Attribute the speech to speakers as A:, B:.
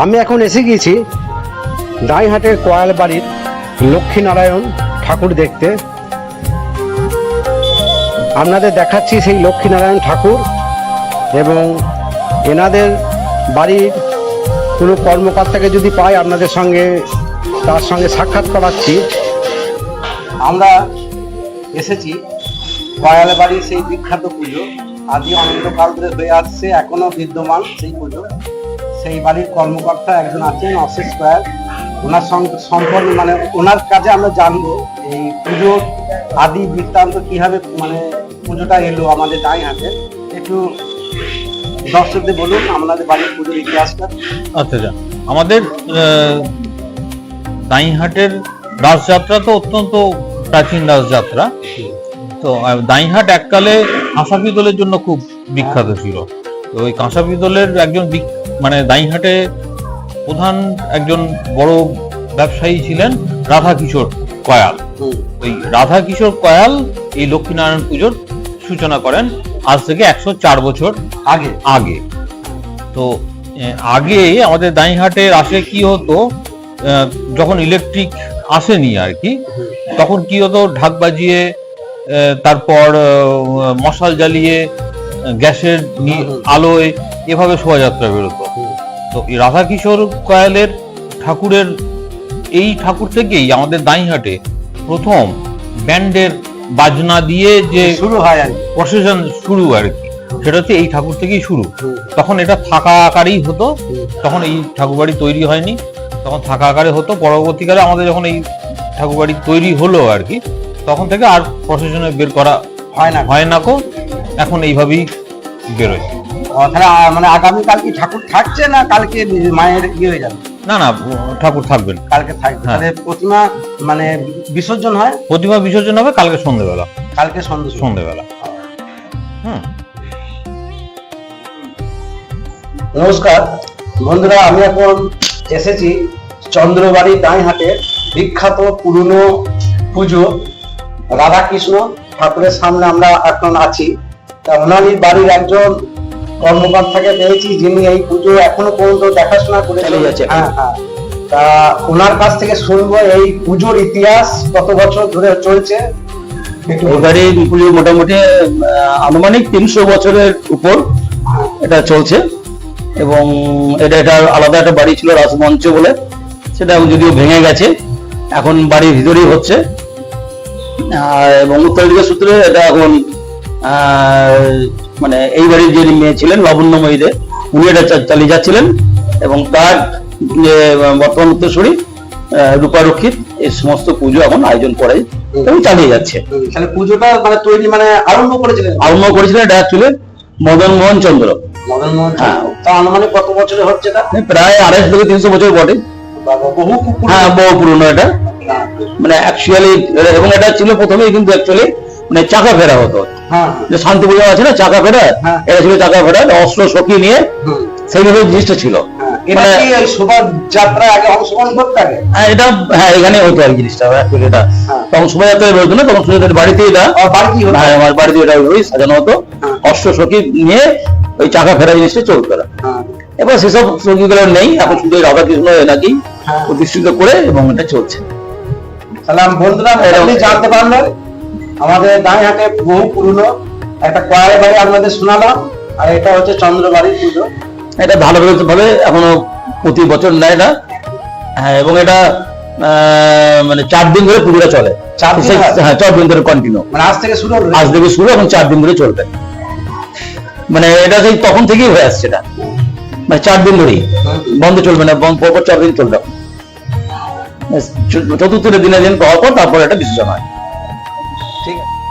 A: আমি এখন এসে গিয়েছি দাইহাটের কয়াল বাড়ির লক্ষ্মীনারায়ণ ঠাকুর দেখতে। আপনাদের দেখাচ্ছি সেই লক্ষ্মীনারায়ণ ঠাকুর এবং এনাদের বাড়ির কোনো কর্মকর্তাকে যদি পাই আপনাদের সঙ্গে, তার সঙ্গে সাক্ষাৎ করাচ্ছি। আমরা এসেছি কয়ালে বাড়ির সেই বিখ্যাত পুজো। আদি অনন্তকাল ধরে হয়ে আসছে, এখনও বিদ্যমান সেই পুজো। সেই বাড়ির কর্মকর্তা একজন আছেন অশেষ কয়াল ওনার সম্পর্ক মানে ওনার কাছে আমরা জানব এই পুজোর আদি বৃত্তান্ত কীভাবে মানে পুজোটা এলো আমাদের ডাই হাতে। একটু দর্শকদের বলুন আমাদের বাড়ির পুজোর ইতিহাসটা।
B: আচ্ছা আচ্ছা। আমাদের দাইহাটের রাসযাত্রা তো অত্যন্ত প্রাচীন রাসযাত্রা তো দাইহাট এককালে কাঁসা পিতলের জন্য খুব বিখ্যাত ছিল। তো ওই কাঁসা পিতলের একজন বিক- মানে দাইহাটে প্রধান একজন বড় ব্যবসায়ী ছিলেন রাধা কিশোর কয়াল ওই রাধা কিশোর কয়াল এই লক্ষ্মীনারায়ণ পুজোর সূচনা করেন আজ থেকে একশো চার বছর
A: আগে।
B: আগে। তো আগে আমাদের দাইহাটে আসে কি হতো যখন ইলেকট্রিক আসেনি আর কি তখন কি হতো ঢাক বাজিয়ে তারপর মশাল জ্বালিয়ে গ্যাসের আলোয় এভাবে শোভাযাত্রা বেরোতো। তো এই রাধাকিশোর কয়ালের ঠাকুরের এই ঠাকুর থেকেই আমাদের দাঁইহাটে প্রথম ব্যান্ডের বাজনা দিয়ে যে
A: শুরু হয় আর
B: প্রসেশন শুরু আর কি। সেটা হচ্ছে এই ঠাকুর থেকেই শুরু। তখন এটা থাকা আকারেই হতো। তখন এই ঠাকুরবাড়ি তৈরি হয়নি। তখন থাকা আকারে হতো। পরবর্তীকালে আমাদের যখন এই ঠাকুরবাড়ি তৈরি হলো আর কি তখন থেকে আর প্রসেশনে বের করা
A: হয় না।
B: হয় না কো। এখন এইভাবেই বেরোয়।
A: তাহলে মানে আগামীকাল কি ঠাকুর থাকছে না কালকে মায়ের ইয়ে হয়ে যাবে?
B: না না ঠাকুর থাকবেন।
A: কালকে থাকবে।
B: হ্যাঁ।
A: তাহলে প্রতিমা মানে বিসর্জন হয়?
B: প্রতিমা বিসর্জন হবে কালকে সন্ধেবেলা।
A: কালকে সন্ধ্যে
B: হুম।
A: নমস্কার। বন্ধুরা আমি এখন এসেছি চন্দ্রবাড়ি দাঁইহাটের বিখ্যাত পুরনো পুজো। রাধাকৃষ্ণ ঠাকুরের সামনে আমরা এখন আছি। তা ওনারই বাড়ির একজন কর্মকর্তাকে পেয়েছি যিনি এই পুজো এখনও পর্যন্ত দেখাশোনা করে
C: চলে যাচ্ছেন।
A: হ্যাঁ হ্যাঁ। তা ওনার কাছ থেকে শুনব এই পুজোর ইতিহাস কত বছর ধরে চলছে।
C: এবারে পুজো মোটামুটি আনুমানিক তিনশো বছরের উপর এটা চলছে। এবং এটা এটা আলাদা একটা বাড়ি ছিল রাজমঞ্চ বলে সেটা যদিও ভেঙে গেছে এখন বাড়ির ভিতরেই হচ্ছে। আর এবং উত্তরাধিকার সূত্রে এটা এখন মানে এই বাড়ির যে মেয়ে ছিলেন লাবণ্যময়ী দে উনি এটা চালিয়ে যাচ্ছিলেন এবং তার যে বর্তমান উত্তরসূরি রূপারক্ষিত এই সমস্ত পুজো এখন আয়োজন করে এবং চালিয়ে যাচ্ছে।
A: তাহলে পুজোটা মানে তৈরি মানে আরম্ভ করেছিলেন?
C: আরম্ভ করেছিলেন এটা অ্যাকচুয়ালি মদন মোহন চন্দ্র।
A: মদন মোহন
C: হ্যাঁ।
A: তা আনুমানিক কত বছরে হচ্ছে এটা?
C: প্রায় আড়াইশো থেকে তিনশো বছর বটে।
A: বহু
C: হ্যাঁ বহু পুরনো এটা। মানে অ্যাকচুয়ালি এবং এটা ছিল প্রথমেই কিন্তু অ্যাকচুয়ালি মানে চাকা ফেরা হতো
A: হ্যাঁ
C: যে শান্তি পূজা আছে না চাকা ফেরা
A: হ্যাঁ।
C: এটা ছিল চাকা ফেরা অস্ত্র সখী নিয়ে সেইভাবে জিনিসটা ছিল
A: হ্যাঁ। এটা
C: মানে- হ্যাঁ এখানে হতো আর জিনিসটা এটা। তখন শোভাযাত্রায় বেরোতো না তখন শোভাযাত্রার এটা? হ্যাঁ আমার বাড়িতে এটা ওই সাজানো হতো। অস্ত্র নিয়ে ওই চাকা ফেরা জিনিসটা চলতো না এবার সেসব সঙ্গীগুলো নেই এখন শুধু রাধাকৃষ্ণ এনাকি
A: হ্যাঁ।
C: প্রতিষ্ঠিত করে এবং এটা চলছে
A: তাহলে আমি জানতে পারলেন আমাদের দাঁড়িয়ে বহু পুরনো। একটা কয়ালে বাড়ি আপনাদের শোনালাম আর এটা হচ্ছে চন্দ্রবাড়ির পুজো।
C: এটা ভালো ভাবে এখনও প্রতি বছর নেয় না। হ্যাঁ এবং এটা মানে চার দিন ধরে পুজোটা চলে।
A: চার দিন হ্যাঁ
C: চার দিন ধরে কন্টিনিউ
A: মানে আজ থেকে শুরু
C: আজ থেকে শুরু এবং চার দিন ধরে চলবে। মানে এটা সেই তখন থেকেই হয়ে আসছে এটা। মানে চার দিন ধরেই। বন্ধ চলবে না বন্ধ পরপর চার দিন চলবে। চতুর্থ দিনের দিন পাওয়ার পর তারপর এটা বিসর্জন হয়। 这个